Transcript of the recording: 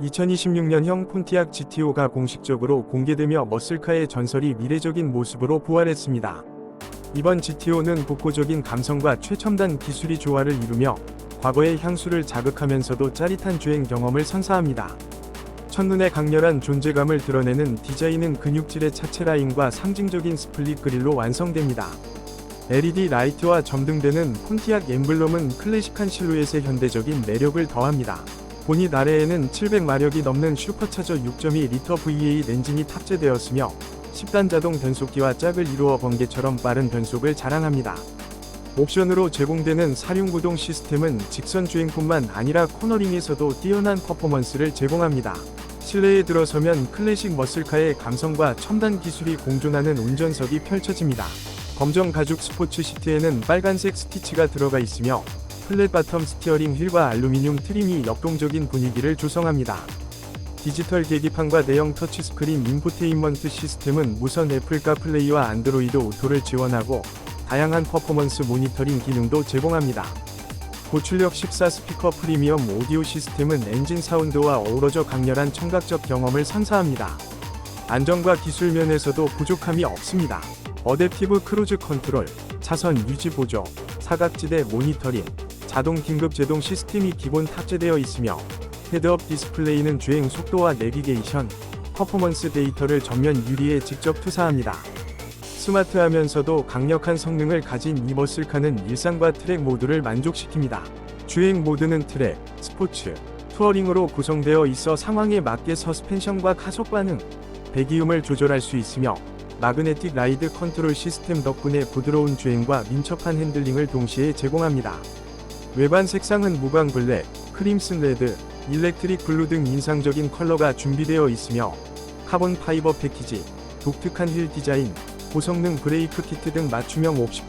2026년형 폰티악 GTO가 공식적으로 공개되며 머슬카의 전설이 미래적인 모습으로 부활했습니다. 이번 GTO는 독보적인 감성과 최첨단 기술이 조화를 이루며 과거의 향수를 자극하면서도 짜릿한 주행 경험을 선사합니다. 첫눈에 강렬한 존재감을 드러내는 디자인은 근육질의 차체 라인과 상징적인 스플릿 그릴로 완성됩니다. LED 라이트와 점등되는 폰티악 엠블럼은 클래식한 실루엣의 현대적인 매력을 더합니다. 본닛 아래에는 700마력이 넘는 슈퍼차저 6.2리터 V8 엔진이 탑재되었으며 10단 자동 변속기와 짝을 이루어 번개처럼 빠른 변속을 자랑합니다. 옵션으로 제공되는 사륜구동 시스템은 직선 주행뿐만 아니라 코너링에서도 뛰어난 퍼포먼스를 제공합니다. 실내에 들어서면 클래식 머슬카의 감성과 첨단 기술이 공존하는 운전석이 펼쳐집니다. 검정 가죽 스포츠 시트에는 빨간색 스티치가 들어가 있으며 플랫 바텀 스티어링 휠과 알루미늄 트림이 역동적인 분위기를 조성합니다. 디지털 계기판과 내형 터치스크린 인포테인먼트 시스템은 무선 애플 카 플레이와 안드로이드 오토를 지원하고 다양한 퍼포먼스 모니터링 기능도 제공합니다. 고출력 14 스피커 프리미엄 오디오 시스템은 엔진 사운드와 어우러져 강렬한 청각적 경험을 선사합니다. 안정과 기술 면에서도 부족함이 없습니다. 어댑티브 크루즈 컨트롤, 차선 유지 보조, 사각지대 모니터링, 자동 긴급 제동 시스템이 기본 탑재되어 있으며 헤드업 디스플레이는 주행 속도와 내비게이션, 퍼포먼스 데이터를 전면 유리에 직접 투사합니다. 스마트하면서도 강력한 성능을 가진 이 머슬카는 일상과 트랙 모두를 만족시킵니다. 주행 모드는 트랙, 스포츠, 투어링으로 구성되어 있어 상황에 맞게 서스펜션과 가속 반응, 배기음을 조절할 수 있으며 마그네틱 라이드 컨트롤 시스템 덕분에 부드러운 주행과 민첩한 핸들링을 동시에 제공합니다. 외관 색상은 무광 블랙, 크림슨 레드, 일렉트릭 블루 등 인상적인 컬러가 준비되어 있으며 카본 파이버 패키지, 독특한 휠 디자인, 고성능 브레이크 키트 등 맞춤형 옵션,